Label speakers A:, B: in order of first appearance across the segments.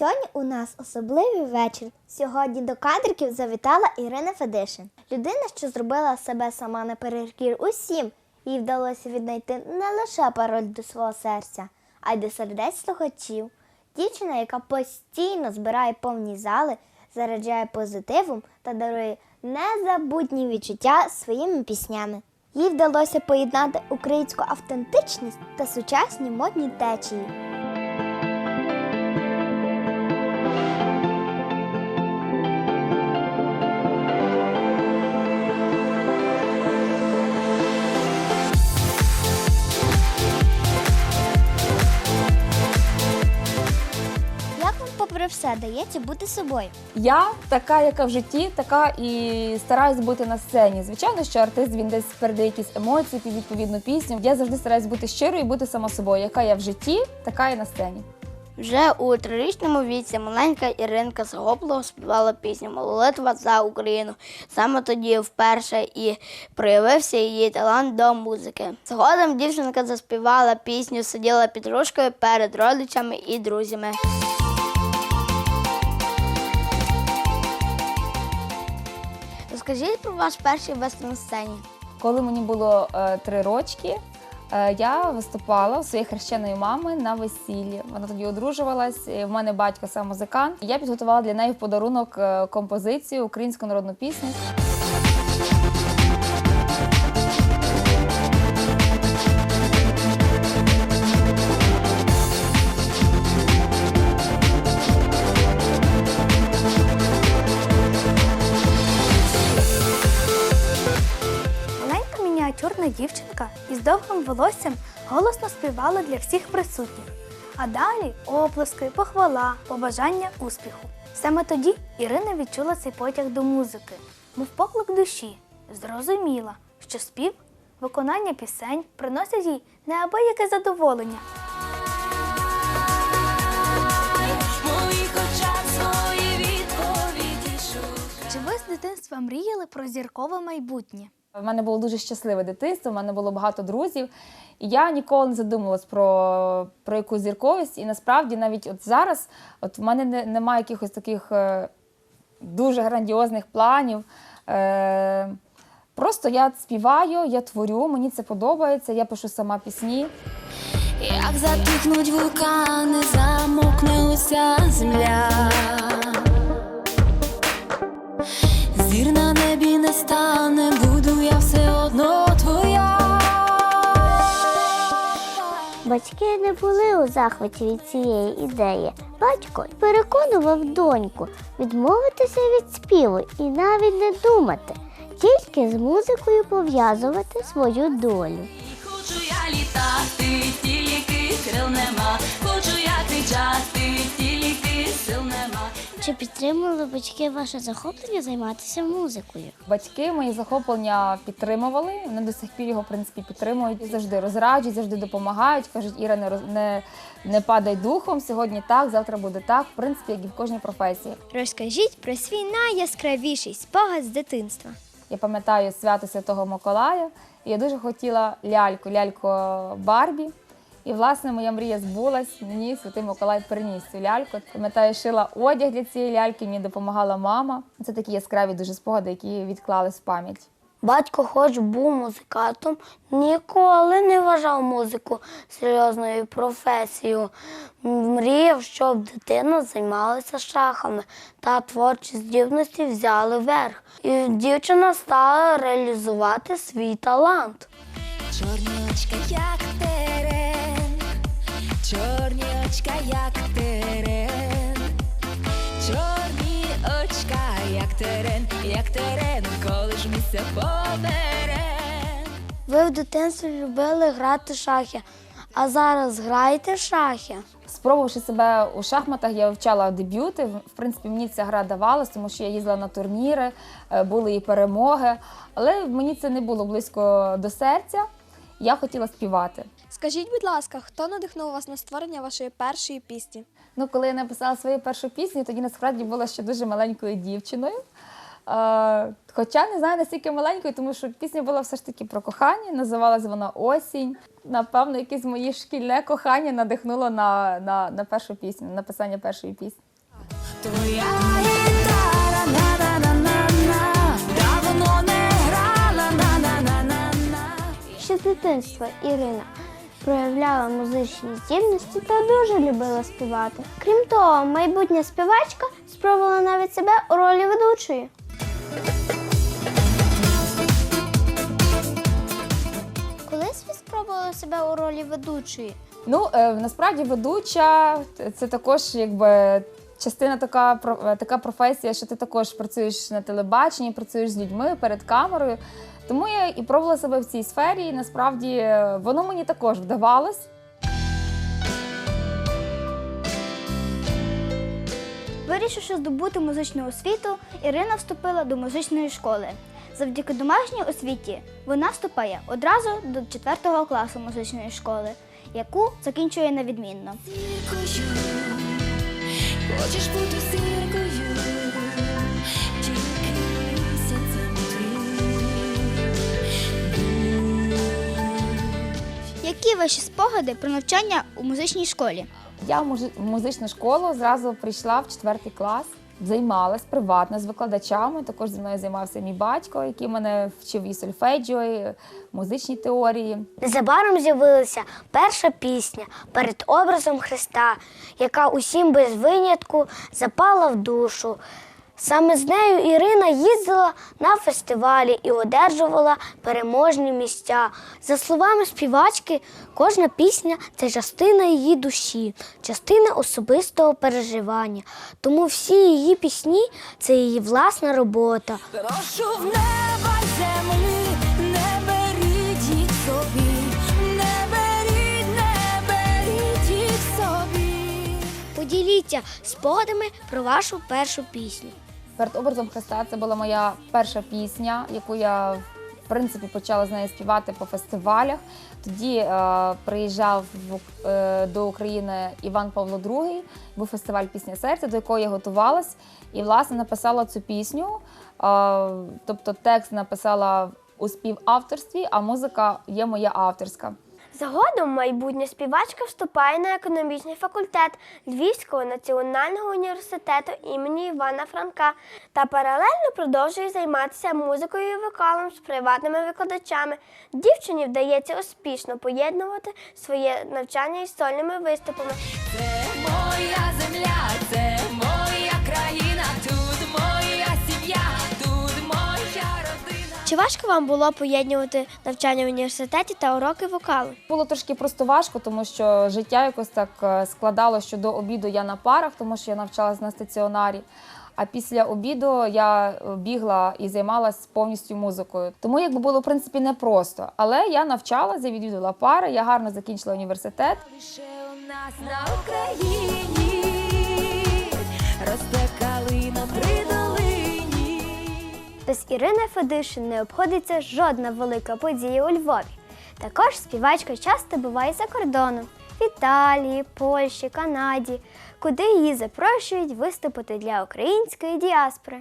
A: Сьогодні у нас особливий вечір. Сьогодні до кадриків завітала Ірина Федишин. Людина, що зробила себе сама наперекір усім, їй вдалося віднайти не лише пароль до свого серця, а й до сердець слухачів. Дівчина, яка постійно збирає повні зали, заряджає позитивом та дарує незабутні відчуття своїми піснями. Їй вдалося поєднати українську автентичність та сучасні модні течії. Попри все, дається бути собою?
B: Я така, яка в житті, така і стараюсь бути на сцені. Звичайно, що артист він десь передає якісь емоції під відповідну пісню. Я завжди стараюсь бути щирою і бути сама собою. Яка я в житті, така і на сцені.
C: Вже у трирічному віці маленька Іринка Загоплова співала пісню Молитва за Україну. Саме тоді вперше і проявився її талант до музики. Згодом дівчинка заспівала пісню, сиділа під ручкою перед родичами і друзями. Розкажіть про ваш перший виступ на сцені.
B: Коли мені було е, три рочки, е, я виступала у своєї хрещеної мами на весіллі. Вона тоді одружувалась. і В мене батько сам музикант. Я підготувала для неї в подарунок е, композицію українську народну пісню.
D: Мініатюрна дівчинка із довгим волоссям голосно співала для всіх присутніх. А далі оплески, похвала, побажання успіху. Саме тоді Ірина відчула цей потяг до музики, мов поклик душі, зрозуміла, що спів, виконання пісень приносять їй неабияке задоволення. Чи ви з дитинства мріяли про зіркове майбутнє?
B: У мене було дуже щасливе дитинство, в мене було багато друзів. І я ніколи не задумувалась про, про якусь зірковість. І насправді навіть от зараз от в мене не, немає якихось таких е, дуже грандіозних планів. Е, просто я співаю, я творю, мені це подобається, я пишу сама пісні.
E: Як затихнуть вулкани, замокне уся земля. Зір на небі не стане,
A: Батьки не були у захваті від цієї ідеї. Батько переконував доньку відмовитися від співу і навіть не думати, тільки з музикою пов'язувати свою долю.
E: Літати, тільки крил нема. Хочу я кричати, тільки сил нема.
A: Чи підтримували батьки ваше захоплення займатися музикою?
B: Батьки мої захоплення підтримували. Вони до сих пір його в принципі підтримують. Завжди розраджують, завжди допомагають. кажуть, Іра, не роз- не, не падай духом. Сьогодні так, завтра буде так. В принципі, як і в кожній професії.
A: Розкажіть про свій найяскравіший спогад з дитинства.
B: Я пам'ятаю свято Святого Миколая, я дуже хотіла ляльку, ляльку Барбі. І, власне, моя мрія збулась. Мені Святий Миколай приніс цю ляльку. Пам'ятаю, шила одяг для цієї ляльки, мені допомагала мама. Це такі яскраві дуже спогади, які відклались в пам'ять.
C: Батько, хоч був музикантом, ніколи не вважав музику серйозною професією. Мріяв, щоб дитина займалася шахами та творчі здібності взяли верх. І дівчина стала реалізувати свій талант.
E: Чорні очка, як терен, чорні очка, як терен, чорні очка, як терен, як терен, коли ж місце поберен.
C: Ви в дитинстві любили грати в шахи, а зараз граєте в шахи.
B: Спробувавши себе у шахматах, я вивчала дебюти. В принципі, мені ця гра давалась, тому що я їздила на турніри, е, були і перемоги. Але мені це не було близько до серця. Я хотіла співати.
F: Скажіть, будь ласка, хто надихнув вас на створення вашої першої пісні?
B: Ну, коли я написала свою першу пісню, тоді насправді була ще дуже маленькою дівчиною. Е, Хоча не знаю наскільки маленькою, тому що пісня була все ж таки про кохання, називалась вона Осінь. Напевно, якесь моє шкільне кохання надихнуло на, на, на першу пісню, на написання першої пісні.
E: Твоя гітара на-на-на-на-на давно не грала на-на-на-на-на.
A: Ще з дитинства Ірина проявляла музичні здібності та дуже любила співати. Крім того, майбутня співачка спробувала навіть себе у ролі ведучої. Ви себе у ролі ведучої?
B: Ну, е, насправді ведуча це також якби. Частина така така професія, що ти також працюєш на телебаченні, працюєш з людьми перед камерою. Тому я і пробувала себе в цій сфері. І насправді е, воно мені також вдавалось.
D: Вирішивши здобути музичну освіту, Ірина вступила до музичної школи. Завдяки домашній освіті вона вступає одразу до 4 класу музичної школи, яку закінчує на відмінно.
E: Хочеш бути зіркою, тільки місяцем ти.
D: Які ваші спогади про навчання у музичній школі?
B: Я в в музичну школу зразу прийшла в четвертий клас, займалась приватно з викладачами. Також зі мною займався мій батько, який мене вчив і сольфеджіо, і музичні теорії.
C: Незабаром з'явилася перша пісня перед образом Христа, яка усім без винятку запала в душу. Саме з нею Ірина їздила на фестивалі і одержувала переможні місця. За словами співачки, кожна пісня це частина її душі, частина особистого переживання. Тому всі її пісні це її власна робота.
E: Прошу в неба землі, не беріть їх собі, не беріть, не беріть їх собі.
C: Поділіться спогадами про вашу першу пісню.
B: Перед образом Христа це була моя перша пісня, яку я в принципі почала з нею співати по фестивалях. Тоді е, приїжджав в, е, до України Іван Павло II, був фестиваль Пісня серця, до якого я готувалась, і власне написала цю пісню. Е, тобто текст написала у співавторстві, а музика є моя авторська.
C: Згодом майбутня співачка вступає на економічний факультет Львівського національного університету імені Івана Франка та паралельно продовжує займатися музикою і вокалом з приватними викладачами. Дівчині вдається успішно поєднувати своє навчання із сольними виступами.
E: Це моя земля, це
C: Чи важко вам було поєднувати навчання в університеті та уроки вокалу?
B: Було трошки просто важко, тому що життя якось так е, складало, що до обіду я на парах, тому що я навчалась на стаціонарі. А після обіду я е, бігла і займалась повністю музикою. Тому якби було в принципі непросто. Але я навчалася, відвідувала пари, я гарно закінчила університет.
E: Лише у нас на Україні
A: Ірини Федишин не обходиться жодна велика подія у Львові. Також співачка часто буває за кордоном в Італії, Польщі, Канаді, куди її запрошують виступити для української діаспори.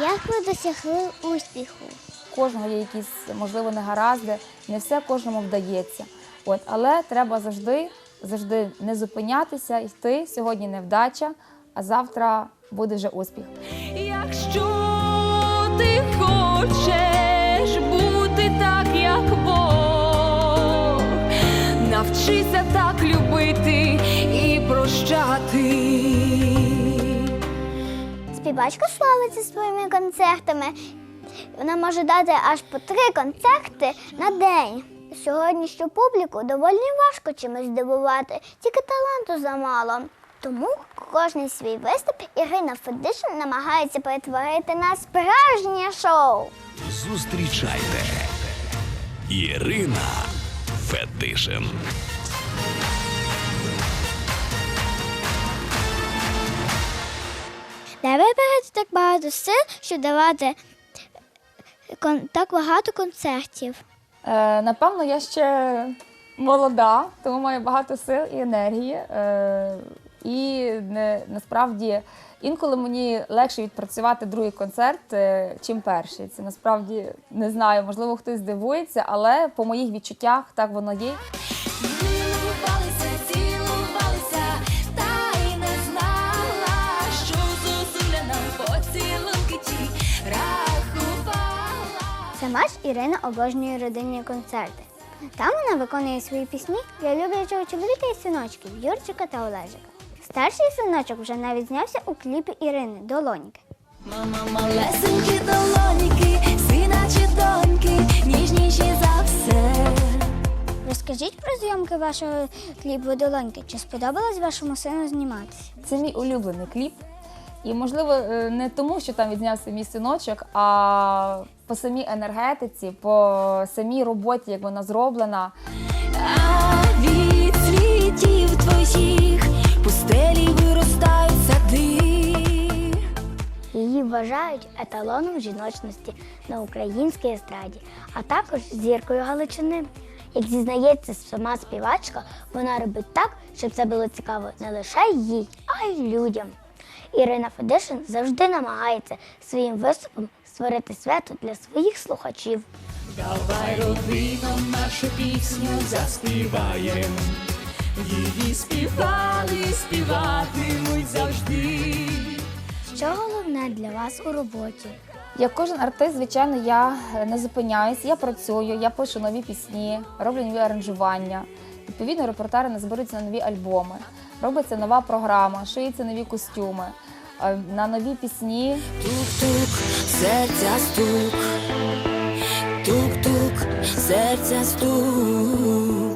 A: Як ви досягли успіху?
B: Кожного є якісь, можливо, негаразди, не все кожному вдається. От, але треба завжди, завжди не зупинятися, йти. Сьогодні невдача, а завтра буде вже успіх.
E: Якщо ти хочеш бути так, як Бог, навчися так любити і прощати.
A: Співачка славиться своїми концертами. Вона може дати аж по три концерти на день. Сьогоднішню публіку доволі важко чимось здивувати, тільки таланту замало. Тому кожний свій виступ Ірина Федишин намагається перетворити на справжнє шоу.
G: Зустрічайте Ірина Федишин.
A: Де ви так багато сил, щоб давати так багато концертів?
B: Е, напевно, я ще молода, тому маю багато сил і енергії. Е, і насправді інколи мені легше відпрацювати другий концерт, е, чим перший. Це насправді не знаю, можливо, хтось здивується, але по моїх відчуттях так воно є.
E: Рахувала.
A: Ірина обожнює родинні концерти. Там вона виконує свої пісні для люблячого чоловіка і синочків Юрчика та Олежика. Старший синочок вже навіть знявся у кліпі Ірини Долоньки.
E: Мама малесенькі долоніки, сина доньки, ніжніші за все.
A: Розкажіть про зйомки вашого кліпу Долоньки. Чи сподобалось вашому сину зніматися?
B: Це мій улюблений кліп. І, можливо, е, не тому, що там відзнявся мій синочок, а по самій енергетиці, по самій роботі, як вона зроблена.
E: А від світів твоїх пустелі виростають сади.
C: Її вважають еталоном жіночності на українській естраді, а також зіркою Галичини. Як зізнається сама співачка, вона робить так, щоб це було цікаво не лише їй, а й людям. Ірина Федишин завжди намагається своїм виступом створити свято для своїх слухачів.
H: Давай родином нашу пісню заспіваєм. Її співали, співатимуть завжди.
C: Що головне для вас у роботі?
B: Як кожен артист, звичайно, я е, не зупиняюсь, я працюю, я пишу нові пісні, роблю нові аранжування. Відповідно, репертери не зберуться на нові альбоми. Робиться нова програма, шиються нові костюми. На нові пісні
E: Тук-тук, серця стук, тук-тук, серця стук.